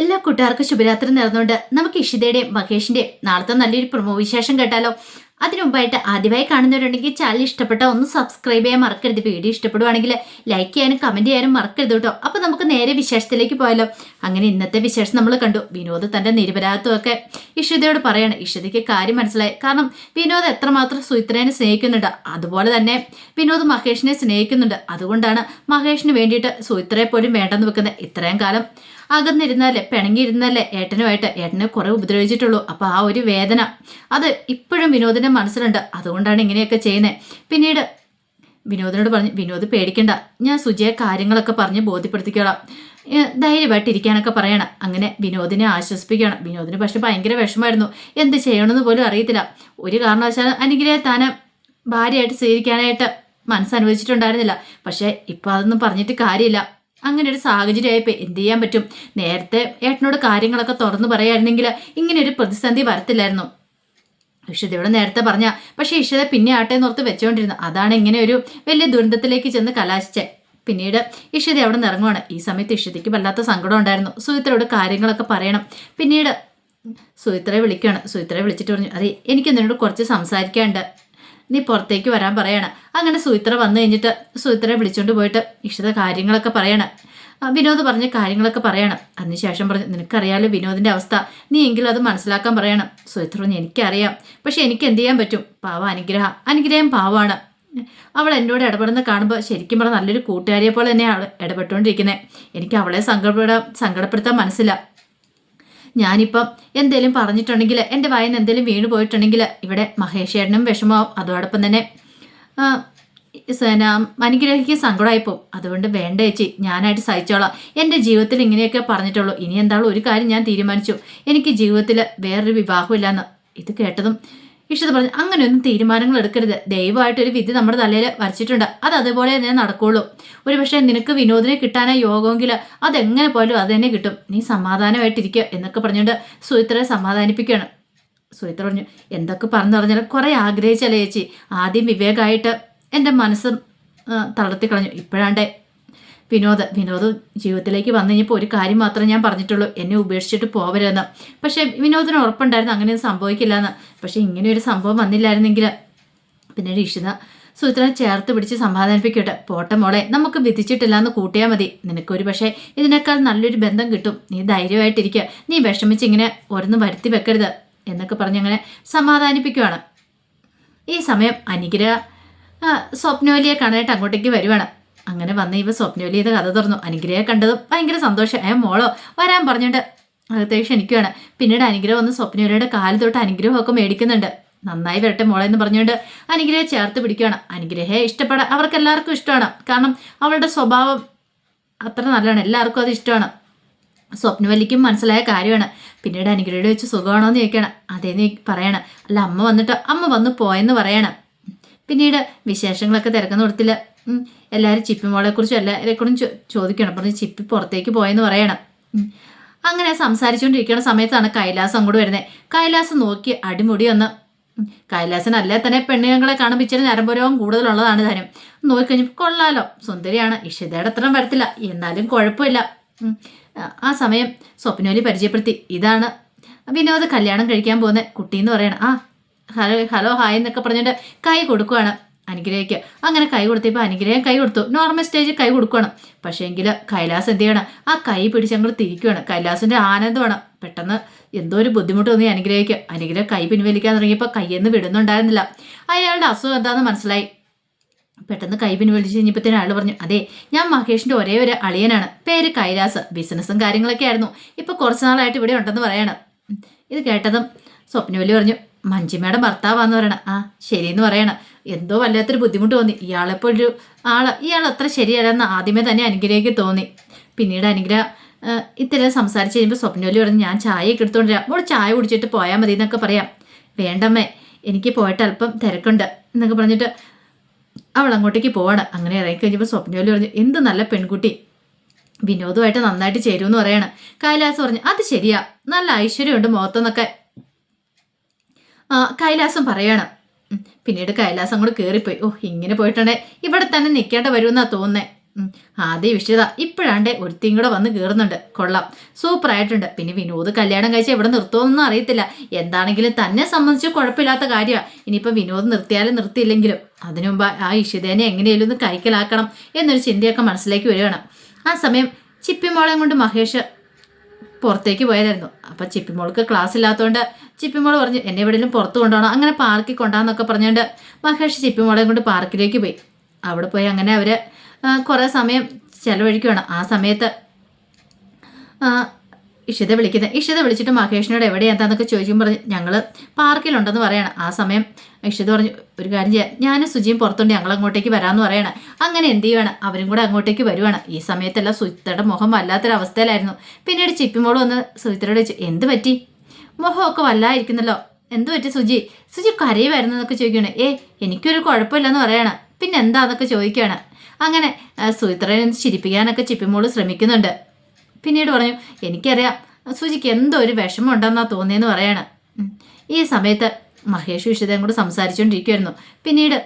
എല്ലാ കൂട്ടുകാർക്കും ശുഭരാത്രി നേർന്നുകൊണ്ട് നമുക്ക് ഇഷിതയുടെയും മഹേഷിന്റെയും നാളത്തെ നല്ലൊരു പ്രമോ വിശേഷം കേട്ടാലോ? അതിനു മുമ്പായിട്ട് ആദ്യമായി കാണുന്നവരുണ്ടെങ്കിൽ ചാനൽ ഇഷ്ടപ്പെട്ട ഒന്ന് സബ്സ്ക്രൈബ് ചെയ്യാൻ മറക്കരുത്. വീഡിയോ ഇഷ്ടപ്പെടുവാണെങ്കിൽ ലൈക്ക് ചെയ്യാനും കമന്റ് ചെയ്യാനും മറക്കരുത് കേട്ടോ. അപ്പൊ നമുക്ക് നേരെ വിശേഷത്തിലേക്ക് പോയാലോ? അങ്ങനെ ഇന്നത്തെ വിശേഷം നമ്മൾ കണ്ടു. വിനോദ് തന്റെ നിരപരാധത്വമൊക്കെ ഇഷിതയോട് പറയാണ്. ഇഷിതയ്ക്ക് കാര്യം മനസ്സിലായി. കാരണം വിനോദ് എത്രമാത്രം സുയിത്രേനെ സ്നേഹിക്കുന്നുണ്ട്. അതുപോലെ തന്നെ വിനോദ് മഹേഷിനെ സ്നേഹിക്കുന്നുണ്ട്. അതുകൊണ്ടാണ് മഹേഷിന് വേണ്ടിയിട്ട് സുയിത്രയെ പോലും വേണ്ടെന്ന് വെക്കുന്നത്. ഇത്രയും കാലം അകന്നിരുന്നാലേ പിണങ്ങിയിരുന്നല്ലേ ഏട്ടനുമായിട്ട് ഏട്ടനെ കുറെ ഉപദ്രവിച്ചിട്ടുള്ളൂ. അപ്പൊ ആ ഒരു വേദന. അത് ഇപ്പോഴും വിനോദിന്റെ മനസ്സിലുണ്ട്. അതുകൊണ്ടാണ് ഇങ്ങനെയൊക്കെ ചെയ്യുന്നത് പിന്നീട് വിനോദിനോട് പറഞ്ഞു വിനോദ് പേടിക്കണ്ട. ഞാൻ സുജയെ കാര്യങ്ങളൊക്കെ പറഞ്ഞ് ബോധ്യപ്പെടുത്തിക്കോളാം. ധൈര്യമായിട്ട് ഇരിക്കാനൊക്കെ പറയണം. അങ്ങനെ വിനോദിനെ ആശ്വസിപ്പിക്കണം. വിനോദിന് പക്ഷെ ഭയങ്കര വിഷമായിരുന്നു എന്ത് ചെയ്യണമെന്ന് പോലും അറിയത്തില്ല. ഒരു കാരണവശാലും അനുഗ്രഹ താനെ ഭാര്യയായിട്ട് സ്വീകരിക്കാനായിട്ട് മനസ്സനുവദിച്ചിട്ടുണ്ടായിരുന്നില്ല. പക്ഷേ ഇപ്പൊ അതൊന്നും പറഞ്ഞിട്ട് കാര്യമില്ല. അങ്ങനെ ഒരു സാഹചര്യമായപ്പോൾ എന്ത് ചെയ്യാൻ പറ്റും? നേരത്തെ ഏട്ടനോട് കാര്യങ്ങളൊക്കെ തുറന്നു പറയായിരുന്നെങ്കിൽ ഇങ്ങനെ ഒരു പ്രതിസന്ധി വരത്തില്ലായിരുന്നു. ഇഷിതയോട് നേരത്തെ പറഞ്ഞ പക്ഷെ ഇഷിത പിന്നെ ആട്ടെ നോർത്ത് വെച്ചുകൊണ്ടിരുന്നു അതാണ് ഇങ്ങനെ ഒരു വലിയ ദുരന്തത്തിലേക്ക് ചെന്ന് കലാശിച്ചേ. പിന്നീട് ഇഷിത അവിടെ നിന്ന് ഈ സമയത്ത് ഇഷിതയ്ക്ക് വല്ലാത്ത സങ്കടം ഉണ്ടായിരുന്നു. സുഹിത്രയോട് കാര്യങ്ങളൊക്കെ പറയണം. പിന്നീട് സുഹിത്രയെ വിളിക്കുകയാണ്. സുഹിത്രയെ വിളിച്ചിട്ട് പറഞ്ഞു അതെ എനിക്ക് നിന്നോട് കുറച്ച് സംസാരിക്കാനുണ്ട്? നീ പുറത്തേക്ക് വരാൻ പറയാണ്. അങ്ങനെ സുഹിത്ര വന്നു കഴിഞ്ഞിട്ട് സുഹിത്രയെ വിളിച്ചോണ്ട് പോയിട്ട് ഇഷ്ടത കാര്യങ്ങളൊക്കെ പറയണം. വിനോദ് പറഞ്ഞ കാര്യങ്ങളൊക്കെ പറയണം. അതിനുശേഷം പറഞ്ഞു നിനക്കറിയാലോ വിനോദിന്റെ അവസ്ഥ. നീ എങ്കിലും അത് മനസ്സിലാക്കാൻ പറയണം. സുയിത്ര പറഞ്ഞു എനിക്കറിയാം. പക്ഷെ എനിക്ക് എന്ത് ചെയ്യാൻ പറ്റും? പാവ അനുഗ്രഹ. അനുഗ്രഹം പാവമാണ് അവൾ എന്നോട് ഇടപെടുന്ന കാണുമ്പോൾ ശരിക്കും പറഞ്ഞാൽ നല്ലൊരു കൂട്ടുകാരിയെ പോലെ തന്നെയാണ് ഇടപെട്ടുകൊണ്ടിരിക്കുന്നത് എനിക്ക് അവളെ സങ്കടപ്പെടാൻ സങ്കടപ്പെടുത്താൻ മനസ്സില്ല. ഞാനിപ്പം എന്തേലും പറഞ്ഞിട്ടുണ്ടെങ്കിൽ എന്റെ വായിൽ എന്തേലും വീണ് പോയിട്ടുണ്ടെങ്കിൽ ഇവിടെ മഹേഷ് ചേട്ടനും വിഷമാവും അതോടൊപ്പം തന്നെ അനുഗ്രഹിക്ക് സങ്കടമായിപ്പോ അതുകൊണ്ട് വേണ്ട ചേച്ചി ഞാനായിട്ട് സഹിച്ചോളാം. എന്റെ ജീവിതത്തിൽ ഇങ്ങനെയൊക്കെ പറഞ്ഞിട്ടുള്ളൂ. ഇനി എന്താളും ഒരു കാര്യം ഞാൻ തീരുമാനിച്ചു. എനിക്ക് ജീവിതത്തിൽ വേറൊരു വിവാഹമില്ലെന്ന് ഇത് കേട്ടതും ഇഷ്ടത് പറഞ്ഞു അങ്ങനെയൊന്നും തീരുമാനങ്ങൾ എടുക്കരുത്. ദയവായിട്ടൊരു വിധി നമ്മുടെ തലയിൽ വരച്ചിട്ടുണ്ട്. അത് അതുപോലെ തന്നെ നടക്കുള്ളൂ. ഒരു പക്ഷേ നിനക്ക് വിനോദിനെ കിട്ടാനോ യോഗമെങ്കിൽ അതെങ്ങനെ പോലും അത് തന്നെ കിട്ടും. നീ സമാധാനമായിട്ടിരിക്കുക എന്നൊക്കെ പറഞ്ഞുകൊണ്ട് സുഹിത്രയെ സമാധാനിപ്പിക്കുകയാണ്. സുഹിത്ര പറഞ്ഞു എന്തൊക്കെ പറഞ്ഞു പറഞ്ഞാലും കുറേ ആഗ്രഹിച്ചല്ലേ ചേച്ചി. ആദ്യം വിവേകമായിട്ട് എന്റെ മനസ്സ് തളർത്തി കളഞ്ഞു ഇപ്പോഴാണ്ടേ വിനോദ് വിനോദ് ജീവിതത്തിലേക്ക് വന്നു കഴിഞ്ഞപ്പോൾ ഒരു കാര്യം മാത്രമേ ഞാൻ പറഞ്ഞിട്ടുള്ളൂ. എന്നെ ഉപേക്ഷിച്ചിട്ട് പോവരുതെന്ന്. പക്ഷേ വിനോദിന് ഉറപ്പുണ്ടായിരുന്നു അങ്ങനെയൊന്നും സംഭവിക്കില്ല എന്ന് പക്ഷേ ഇങ്ങനെ ഒരു സംഭവം വന്നില്ലായിരുന്നെങ്കിൽ പിന്നെ ഇഷിത സുഹൃത്തിനെ ചേർത്ത് പിടിച്ച് സമാധാനിപ്പിക്കട്ടെ. പോട്ടെ മോളെ നമുക്ക് വിധിച്ചിട്ടില്ല എന്ന് കൂട്ടിയാൽ മതി. നിനക്കൊരു പക്ഷേ ഇതിനേക്കാൾ നല്ലൊരു ബന്ധം കിട്ടും. നീ ധൈര്യമായിട്ടിരിക്കുക നീ വിഷമിച്ച് ഇങ്ങനെ ഓരോന്ന് വരുത്തി വെക്കരുത് എന്നൊക്കെ പറഞ്ഞങ്ങനെ സമാധാനിപ്പിക്കുവാണ്. ഈ സമയം അനുഗ്രഹ സ്വപ്നോലിയെ കാണാനായിട്ട് അങ്ങോട്ടേക്ക് വരുവാണ്. അങ്ങനെ വന്ന് ഇവ സ്വപ്നവലി ഇത് കഥ തുറന്നു. അനുഗ്രഹം കണ്ടതും ഭയങ്കര സന്തോഷം. ഏ മോളോ വരാൻ പറഞ്ഞിട്ട് അകത്തേക്ക് ക്ഷണിക്കുകയാണ് പിന്നീട് അനുഗ്രഹം വന്ന് സ്വപ്നവലിയുടെ കാൽ തൊട്ട് അനുഗ്രഹമൊക്കെ മേടിക്കുന്നുണ്ട്. നന്നായി വരട്ടെ മോളെ എന്ന് പറഞ്ഞുകൊണ്ട് അനുഗ്രഹയെ ചേർത്ത് പിടിക്കുകയാണ് അനുഗ്രഹയെ ഇഷ്ടപ്പെടാൻ അവർക്ക് എല്ലാവർക്കും ഇഷ്ടമാണ്. കാരണം അവളുടെ സ്വഭാവം അത്ര നല്ലതാണ്. എല്ലാവർക്കും അത് ഇഷ്ടമാണ്. സ്വപ്നവല്ലിക്കും മനസ്സിലായ കാര്യമാണ്. പിന്നീട് അനുഗ്രഹയുടെ വെച്ച് സുഖമാണോ എന്ന് ചോദിക്കണം. അതേ നീ പറയണം. അല്ല അമ്മ വന്നിട്ട് അമ്മ വന്ന് പോയെന്ന് പറയണം. പിന്നീട് വിശേഷങ്ങളൊക്കെ തിരക്കുന്ന കൊടുത്തില്ല എല്ലാവരും ചിപ്പി മോളെ കുറിച്ചും എല്ലാവരെക്കൂടും ചോദിക്കണം. പറഞ്ഞ് ചിപ്പി പുറത്തേക്ക് പോയെന്ന് പറയണം. അങ്ങനെ സംസാരിച്ചുകൊണ്ടിരിക്കുന്ന സമയത്താണ് കൈലാസം അങ്ങോട്ട് വരുന്നത് കൈലാസം നോക്കി അടിമുടി ഒന്ന്. കൈലാസനല്ലേ തന്നെ പെണ്ണുങ്ങളെ കാണുമ്പോൾ ഇച്ചിരി കൂടുതലുള്ളതാണ് താനും നോക്കിക്കഴിഞ്ഞപ്പോൾ കൊള്ളാലോ. സുന്ദരിയാണ്. ഇഷിതയുടെ അത്രയും വരത്തില്ല. എന്നാലും കുഴപ്പമില്ല. ആ സമയം സ്വപ്നോലി പരിചയപ്പെടുത്തി. ഇതാണ് വിനോദ് കല്യാണം കഴിക്കാൻ പോകുന്ന കുട്ടി എന്ന് പറയണം. ആ ഹലോ ഹലോ ഹായ് എന്നൊക്കെ പറഞ്ഞിട്ട് കൈ കൊടുക്കുകയാണ് അനുഗ്രഹയ്ക്ക് അങ്ങനെ കൈ കൊടുത്തപ്പോൾ അനുഗ്രഹം കൈ കൊടുത്തു. നോർമൽ സ്റ്റേജിൽ കൈ കൊടുക്കുകയാണ് പക്ഷേ എങ്കിൽ കൈലാസ് എന്ത് ചെയ്യണം? ആ കൈ പിടിച്ച് അങ്ങോട്ട് തിരിക്കുകയാണ് കൈലാസിന്റെ ആനന്ദമാണ്. പെട്ടെന്ന് എന്തോ ഒരു ബുദ്ധിമുട്ട് തോന്നി അനുഗ്രഹയ്ക്ക് അനുഗ്രഹം കൈ പിൻവലിക്കാൻ തുടങ്ങിയപ്പോൾ കൈയെന്ന് വിടുന്നുണ്ടായിരുന്നില്ല. അയാളുടെ അസുഖം എന്താണെന്ന് മനസ്സിലായി. പെട്ടെന്ന് കൈ പിൻവലിച്ച് കഴിഞ്ഞപ്പോഴത്തേനും അയാൾ പറഞ്ഞു അതെ ഞാൻ മഹേഷിന്റെ ഒരേ ഒരു അളിയനാണ്. പേര് കൈലാസ്. ബിസിനസ്സും കാര്യങ്ങളൊക്കെ ആയിരുന്നു. ഇപ്പോൾ കുറച്ച് നാളായിട്ട് ഇവിടെ ഉണ്ടെന്ന് പറയണം. ഇത് കേട്ടതും സ്വപ്നവലി പറഞ്ഞു മഞ്ജിമയുടെ ഭർത്താവാന്ന് പറയണം. ആ ശരിയെന്ന് പറയണം. എന്തോ വല്ലാത്തൊരു ബുദ്ധിമുട്ട് തോന്നി. ഇയാളെപ്പോൾ ഒരു ആൾ. ഇയാൾ അത്ര ശരിയല്ലെന്ന് ആദ്യമേ തന്നെ അനുഗ്രഹിക്ക് തോന്നി. പിന്നീട് അനുഗ്രഹ ഇത്തരം സംസാരിച്ച് കഴിയുമ്പോൾ സ്വപ്നവലി പറഞ്ഞ് ഞാൻ ചായയൊക്കെ എടുത്തോണ്ട് വരാം. മോൾ ചായ കുടിച്ചിട്ട് പോയാൽ മതി എന്നൊക്കെ പറയാം. വേണ്ടമ്മേ എനിക്ക് പോയിട്ട് അല്പം തിരക്കുണ്ട് എന്നൊക്കെ പറഞ്ഞിട്ട് അവൾ അങ്ങോട്ടേക്ക് പോവാണ്. അങ്ങനെ ഇറങ്ങി കഴിഞ്ഞപ്പോൾ സ്വപ്നവലി പറഞ്ഞു എന്ത് നല്ല പെൺകുട്ടി. വിനോദമായിട്ട് നന്നായിട്ട് ചേരുമെന്ന് പറയാണ്. കൈലാസ് പറഞ്ഞു അത് ശരിയാ. നല്ല ഐശ്വര്യമുണ്ട് മുഖത്തെന്നൊക്കെ. കൈലാസം പറയണം. പിന്നീട് കൈലാസം കൂടെ കയറിപ്പോയി ഓ ഇങ്ങനെ പോയിട്ടുണ്ടെ. ഇവിടെ തന്നെ നിൽക്കേണ്ട വരുമെന്നാ തോന്നുന്നേ. ആദ്യ വിഷയത. ഇപ്പോഴാണ്ടേ ഒരുത്തിയും കൂടെ വന്ന് കയറുന്നുണ്ട് കൊള്ളാം. സൂപ്പർ ആയിട്ടുണ്ട്. പിന്നെ വിനോദ് കല്യാണം കഴിച്ച് എവിടെ നിർത്തുമെന്നൊന്നും അറിയത്തില്ല. എന്താണെങ്കിലും തന്നെ സംബന്ധിച്ച് കുഴപ്പമില്ലാത്ത കാര്യമാണ് ഇനിയിപ്പോൾ വിനോദ് നിർത്തിയാലും നിർത്തിയില്ലെങ്കിലും. അതിനുമുമ്പ് ആ ഇഷിതേനെ എങ്ങനെയെങ്കിലും ഒന്ന് കൈക്കലാക്കണം എന്നൊരു ചിന്തയൊക്കെ മനസ്സിലേക്ക് വരികയാണ്. ആ സമയം ചിപ്പിമോളെയും കൊണ്ട് മഹേഷ് പുറത്തേക്ക് പോയതായിരുന്നു. അപ്പം ചിപ്പിമോൾക്ക് ക്ലാസ് ഇല്ലാത്തതുകൊണ്ട് ചിപ്പിമോൾ പറഞ്ഞു എന്നെ എവിടെയെങ്കിലും പുറത്ത് കൊണ്ടുപോകണം? അങ്ങനെ പാർക്കിൽ കൊണ്ടാന്നൊക്കെ പറഞ്ഞുകൊണ്ട് മഹേഷ് ചിപ്പിമോളെയും കൊണ്ട് പാർക്കിലേക്ക് പോയി. അവിടെ പോയി അങ്ങനെ അവർ കുറേ സമയം ചിലവഴിക്കുകയാണ് ആ സമയത്ത് ഇഷിത വിളിക്കുന്നത് ഇഷിത വിളിച്ചിട്ട് മഹേഷിനോട് എവിടെയാ എന്താന്നൊക്കെ ചോദിക്കുമ്പോൾ പറഞ്ഞു ഞങ്ങൾ പാർക്കിലുണ്ടെന്ന് പറയണം. ആ സമയം ഇഷിത പറഞ്ഞു ഒരു കാര്യം ചെയ്യാം. ഞാനും സുജിയും പുറത്തുണ്ട്. ഞങ്ങൾ അങ്ങോട്ടേക്ക് വരാമെന്ന് പറയണം. അങ്ങനെ എന്ത് ചെയ്യണം അവരും കൂടെ അങ്ങോട്ടേക്ക് വരുവാണ്. ഈ സമയത്തെല്ലാം സുജിത്തയുടെ മുഖം വല്ലാത്തൊരവസ്ഥയിലായിരുന്നു പിന്നീട് ചിപ്പിമോൾ വന്ന് സുജിത്തരോട് ചോദിച്ചു എന്ത് പറ്റി? മുഖമൊക്കെ വല്ലായിരിക്കുന്നല്ലോ. എന്ത് പറ്റി സുജി? സുജി കരയുമായിരുന്നു എന്നൊക്കെ ചോദിക്കുകയാണ്. ഏ എനിക്കൊരു കുഴപ്പമില്ലെന്ന് പറയണം. പിന്നെ എന്താന്നൊക്കെ ചോദിക്കുകയാണ്. അങ്ങനെ സുചിത്രയെ ചിരിപ്പിക്കാനൊക്കെ ചിപ്പിമോൾ ശ്രമിക്കുന്നുണ്ട്. പിന്നീട് പറഞ്ഞു എനിക്കറിയാം. സുജിക്ക് എന്തോ ഒരു വിഷമം ഉണ്ടെന്നാ തോന്നിയെന്ന് പറയാണ്. ഈ സമയത്ത് മഹേഷ് ഇഷിതയും കൂടെ സംസാരിച്ചുകൊണ്ടിരിക്കുമായിരുന്നു പിന്നീട്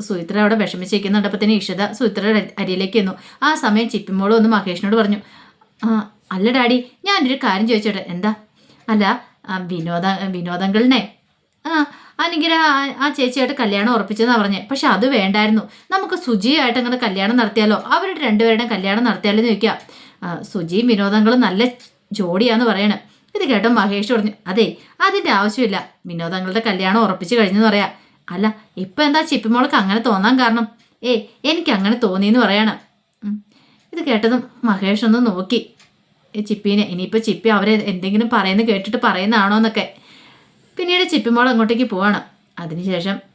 സുഹിത്ര അവിടെ വിഷമിച്ചിരിക്കുന്നുണ്ടപ്പത്തിന് ഇഷിത സുഹിത്രയുടെ അരിയിലേക്ക് വന്നു ആ സമയം ചിപ്പിമോളും ഒന്ന് മഹേഷിനോട് പറഞ്ഞു അല്ല ഡാഡി ഞാനൊരു കാര്യം ചോദിച്ചോട്ടെ. എന്താ? അല്ല വിനോദ വിനോദങ്ങളിനെ ആ അനുഗ്രഹ ആ- ചേച്ചിയായിട്ട് കല്യാണം ഉറപ്പിച്ചെന്നാണ് പറഞ്ഞത് പക്ഷെ അത് വേണ്ടായിരുന്നു. നമുക്ക് സുജിയായിട്ട് അങ്ങനെ കല്യാണം നടത്തിയാലോ? അവരുടെ രണ്ടുപേരുടെയും കല്യാണം നടത്തിയാലോ എന്ന് ചോദിക്കുക സുജിയും വിനോദങ്ങളും നല്ല ജോഡിയാന്ന് പറയണ. ഇത് കേട്ടോ മഹേഷ് പറഞ്ഞു അതെ അതിന്റെ ആവശ്യമില്ല. വിനോദങ്ങളുടെ കല്യാണം ഉറപ്പിച്ചു കഴിഞ്ഞെന്ന് പറയാ. അല്ല ഇപ്പൊ എന്താ ചിപ്പിമോൾക്ക് അങ്ങനെ തോന്നാൻ കാരണം? ഏ എനിക്ക് അങ്ങനെ തോന്നിയെന്ന് പറയണം. ഇത് കേട്ടതും മഹേഷ് ഒന്ന് നോക്കി. ചിപ്പീനെ ഇനിയിപ്പോൾ ചിപ്പി അവരെ എന്തെങ്കിലും പറയുന്നത് കേട്ടിട്ട് പറയുന്നതാണോ? എന്നൊക്കെ. പിന്നീട് ചിപ്പിമോൾ അങ്ങോട്ടേക്ക് പോവാണ്. അതിനുശേഷം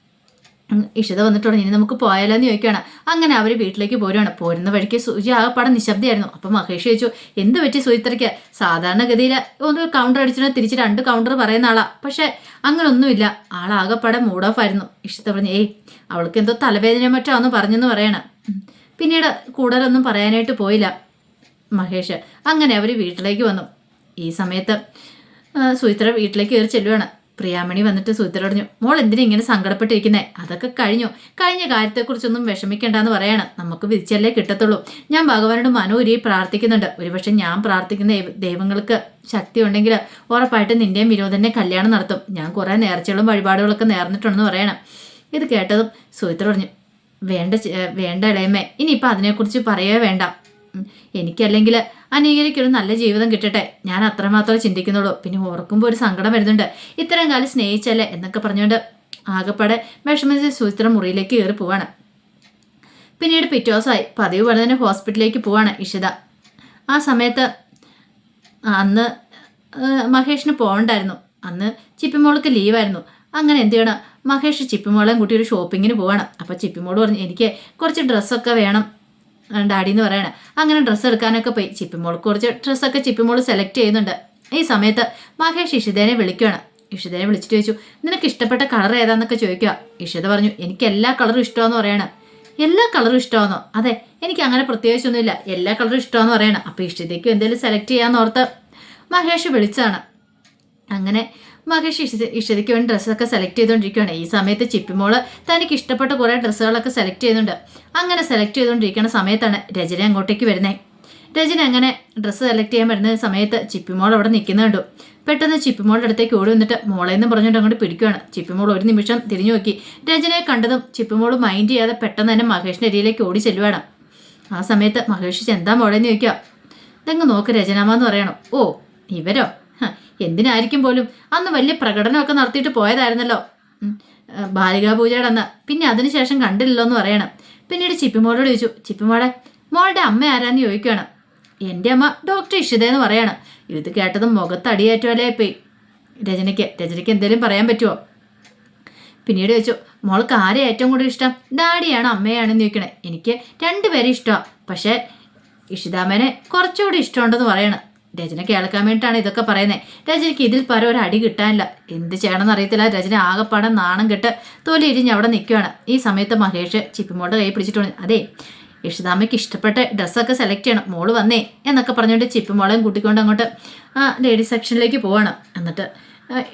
ഇഷിത വന്നിട്ടുണ്ട്. ഇനി നമുക്ക് പോയാലോ എന്ന് ചോദിക്കുകയാണ്. അങ്ങനെ അവർ വീട്ടിലേക്ക് പോരുകയാണ് പോരുന്ന വഴിക്ക് സുജി ആകെപ്പാടെ നിശബ്ദമായിരുന്നു അപ്പം മഹേഷ് ചോദിച്ചു എന്ത് പറ്റി സുചിത്രയ്ക്ക് സാധാരണഗതിയിൽ ഒന്ന് കൗണ്ടർ അടിച്ചിട്ട് തിരിച്ച് രണ്ട് കൗണ്ടർ പറയുന്ന ആളാ. പക്ഷേ അങ്ങനെ ഒന്നുമില്ല ആളാകെപ്പാടെ മൂഡ് ഓഫ് ആയിരുന്നു. ഇഷിത പറഞ്ഞു ഏയ് അവൾക്ക് എന്തോ തലവേദന മറ്റോ അന്ന് പറഞ്ഞെന്ന് പറയണം. പിന്നീട് കൂടുതലൊന്നും പറയാനായിട്ട് പോയില്ല മഹേഷ്. അങ്ങനെ അവർ വീട്ടിലേക്ക് വന്നു. ഈ സമയത്ത് സുചിത്ര വീട്ടിലേക്ക് കയറി ചെല്ലുവാണ്. പ്രിയാമണി വന്നിട്ട് സുചിത്ര പറഞ്ഞു മോൾ എന്തിനാ ഇങ്ങനെ സങ്കടപ്പെട്ടിരിക്കുന്നത് അതൊക്കെ കഴിഞ്ഞു? കഴിഞ്ഞ കാര്യത്തെക്കുറിച്ചൊന്നും വിഷമിക്കേണ്ടെന്ന് പറയാണ്. നമുക്ക് വിധിച്ചല്ലേ കിട്ടത്തുള്ളൂ. ഞാൻ ഭഗവാനോട് മനോരി പ്രാർത്ഥിക്കുന്നുണ്ട്. ഒരുപക്ഷെ ഞാൻ പ്രാർത്ഥിക്കുന്ന ദൈവങ്ങൾക്ക് ശക്തി ഉണ്ടെങ്കിൽ ഉറപ്പായിട്ടും നിന്റെയും വിനോദന്റെ കല്യാണം നടത്തും. ഞാൻ കുറേ നേർച്ചകളും വഴിപാടുകളൊക്കെ നേർന്നിട്ടുണ്ടെന്ന് പറയണം. ഇത് കേട്ടതും സുചിത്ര പറഞ്ഞു വേണ്ട വേണ്ട ഇളയമ്മേ ഇനിയിപ്പോൾ അതിനെക്കുറിച്ച് പറയേ വേണ്ട. എനിക്കല്ലെങ്കിൽ അനീകരിക്കൊരു നല്ല ജീവിതം കിട്ടട്ടെ. ഞാൻ അത്രമാത്രം ചിന്തിക്കുന്നുള്ളൂ. പിന്നെ ഓർക്കുമ്പോൾ ഒരു സങ്കടം വരുന്നുണ്ട്. ഇത്രയും കാലം സ്നേഹിച്ചല്ലേ എന്നൊക്കെ പറഞ്ഞുകൊണ്ട് ആകെപ്പാടെ വിഷമിച്ച് സുചിത്ര മുറിയിലേക്ക് കയറി പോവാണ്. പിന്നീട് പിറ്റേ ദിവസമായി പതിവ് പോലെ തന്നെ ഹോസ്പിറ്റലിലേക്ക് പോവാണ് ഇഷിത. ആ സമയത്ത് അന്ന് മഹേഷിന് പോകണ്ടായിരുന്നു അന്ന് ചിപ്പിമോൾക്ക് ലീവായിരുന്നു. അങ്ങനെ എന്ത് ചെയ്യണം? മഹേഷ് ചിപ്പിമോളെയും കൂട്ടി ഒരു ഷോപ്പിങ്ങിന് പോവാണ്. അപ്പോൾ ചിപ്പിമോൾ പറഞ്ഞു എനിക്ക് കുറച്ച് ഡ്രസ്സൊക്കെ വേണം. ഡാഡി എന്ന് പറയണേ. അങ്ങനെ ഡ്രസ്സ് എടുക്കാനൊക്കെ പോയി. ചിപ്പിമോൾ കുറച്ച് ഡ്രസ്സൊക്കെ ചിപ്പിമോൾ സെലക്ട് ചെയ്യുന്നുണ്ട്. ഈ സമയത്ത് മഹേഷ് ഇഷിതേനെ വിളിക്കുകയാണ് ഇഷിതേനെ വിളിച്ചിട്ട് ചോദിച്ചു നിനക്ക് ഇഷ്ടപ്പെട്ട കളർ ഏതാന്നൊക്കെ ചോദിക്കുക ഇഷിത പറഞ്ഞു എനിക്ക് എല്ലാ കളറും ഇഷ്ടമാന്ന് പറയണം. എല്ലാ കളറും ഇഷ്ടമാണോ അതെ എനിക്ക് അങ്ങനെ പ്രത്യേകിച്ചൊന്നുമില്ല. എല്ലാ കളറും ഇഷ്ടമാന്ന് പറയണം. അപ്പോൾ ഇഷ്ടത്തേക്കും എന്തെങ്കിലും സെലക്ട് ചെയ്യാന്ന് ഓർത്ത് മഹേഷ് വിളിച്ചാണ്. അങ്ങനെ മഹേഷ് ഇഷ ഇഷതയ്ക്ക് വേണ്ടി ഡ്രസ്സൊക്കെ സെലക്ട് ചെയ്തുകൊണ്ടിരിക്കുകയാണ് ഈ സമയത്ത് ചിപ്പിമോൾ തനിക്ക് ഇഷ്ടപ്പെട്ട കുറേ ഡ്രസ്സുകളൊക്കെ സെലക്ട് ചെയ്യുന്നുണ്ട്. അങ്ങനെ സെലക്ട് ചെയ്തുകൊണ്ടിരിക്കുന്ന സമയത്താണ് രചന അങ്ങോട്ടേക്ക് വരുന്നത് രചന അങ്ങനെ ഡ്രസ്സ് സെലക്ട് ചെയ്യാൻ വരുന്ന സമയത്ത് ചിപ്പിമോൾ അവിടെ നിൽക്കുന്ന കണ്ടു. പെട്ടെന്ന് ചിപ്പിമോളുടെ അടുത്തേക്ക് ഓടി വന്നിട്ട് മോളെ എന്ന് പറഞ്ഞുകൊണ്ട് അങ്ങോട്ട് പിടിക്കുകയാണ് ചിപ്പിമോൾ ഒരു നിമിഷം തിരിഞ്ഞു നോക്കി. രചനയെ കണ്ടതും ചിപ്പിമോൾ മൈൻഡ് ചെയ്യാതെ പെട്ടെന്ന് തന്നെ മഹേഷിന്റെ അരിയിലേക്ക് ഓടി ചെല്ലുവാണ്. ആ സമയത്ത് മഹേഷ് എന്താ മോളേന്ന് ചോദിക്കുക ഇതങ്ങ് നോക്ക് രചനാമ എന്ന് പറയണം. ഓ ഇവരോ? എന്തിനായിരിക്കും പോലും? അന്ന് വലിയ പ്രകടനമൊക്കെ നടത്തിയിട്ട് പോയതായിരുന്നല്ലോ. ബാലികാ പൂജയുടെ അന്ന്. പിന്നെ അതിനുശേഷം കണ്ടില്ലല്ലോ എന്ന് പറയണം. പിന്നീട് ചിപ്പിമോളോട് ചോദിച്ചു ചിപ്പിമോളെ മോളുടെ അമ്മ ആരാന്ന് ചോദിക്കുകയാണ്. എന്റെ അമ്മ ഡോക്ടർ ഇഷിതയെന്ന് പറയാണ്. ഇത് കേട്ടതും മുഖത്ത് അടിയേറ്റല്ലേ പോയി രചനയ്ക്ക് രചനയ്ക്ക് എന്തെങ്കിലും പറയാൻ പറ്റുമോ പിന്നീട് ചോദിച്ചു മോൾക്ക് ആരെ ഏറ്റവും കൂടുതൽ ഇഷ്ടം? ഡാഡിയാണോ അമ്മയാണെന്ന് ചോദിക്കണേ. എനിക്ക് രണ്ടുപേരും ഇഷ്ടമാണ് പക്ഷേ ഇഷിതാമ്മേനെ കുറച്ചുകൂടി ഇഷ്ടമുണ്ടെന്ന് പറയണം. രചന കേൾക്കാൻ വേണ്ടിയിട്ടാണ് ഇതൊക്കെ പറയുന്നത് രചനയ്ക്ക് ഇതിൽ പരം ഒരു അടി കിട്ടാനില്ല. എന്ത് ചെയ്യണമെന്ന് അറിയത്തില്ല. രചന ആകെപ്പാടെ നാണം കെട്ട് തോലി ഇരിഞ്ഞ് അവിടെ നിൽക്കുകയാണ്. ഈ സമയത്ത് മഹേഷ് ചിപ്പിമോളുടെ കൈ പിടിച്ചിട്ടുണ്ട്. അതെ യക്ഷിതാമയ്ക്ക് ഇഷ്ടപ്പെട്ട ഡ്രസ്സൊക്കെ സെലക്ട് ചെയ്യണം. മോൾ വന്നേ എന്നൊക്കെ പറഞ്ഞുകൊണ്ട് ചിപ്പിമോളെയും കൂട്ടിക്കൊണ്ട് അങ്ങോട്ട് ആ ലേഡീസ് സെക്ഷനിലേക്ക് പോവാണ്. എന്നിട്ട്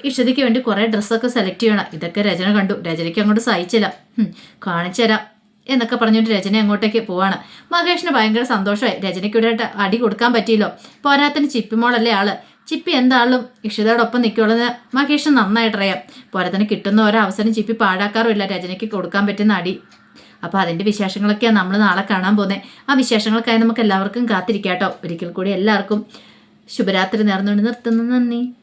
ഇഷ്ടതയ്ക്ക് വേണ്ടി കുറേ ഡ്രസ്സൊക്കെ സെലക്ട് ചെയ്യണം. ഇതൊക്കെ രചന കണ്ടു. രചനയ്ക്ക് അങ്ങോട്ട് സഹിച്ചില്ല. കാണിച്ചു തരാം എന്നൊക്കെ പറഞ്ഞുകൊണ്ട് രചന അങ്ങോട്ടേക്ക് പോവാണ്. മഹേഷിന് ഭയങ്കര സന്തോഷമായി. രചനയ്ക്ക് ഒരു അടി കൊടുക്കാൻ പറ്റിയല്ലോ. പോരാത്തിന് ചിപ്പിമോളല്ലേ ആൾ. ചിപ്പി എന്താളും? ഇഷിതയോടൊപ്പം നിൽക്കുള്ളതെന്ന് മഹേഷ് നന്നായിട്ട് അറിയാം. പോരാത്തിന് കിട്ടുന്ന അവസരം ചിപ്പി പാഴാക്കാറുമില്ല. രചനയ്ക്ക് കൊടുക്കാൻ പറ്റുന്ന അടി. അപ്പോൾ അതിന്റെ വിശേഷങ്ങളൊക്കെയാണ് നമ്മൾ നാളെ കാണാൻ പോകുന്നത് ആ വിശേഷങ്ങൾക്കായി നമുക്ക് എല്ലാവർക്കും കാത്തിരിക്കാം കേട്ടോ ഒരിക്കൽ കൂടി എല്ലാവർക്കും ശുഭരാത്രി നേർന്നുകൊണ്ട് നിർത്തുന്നു. നന്ദി.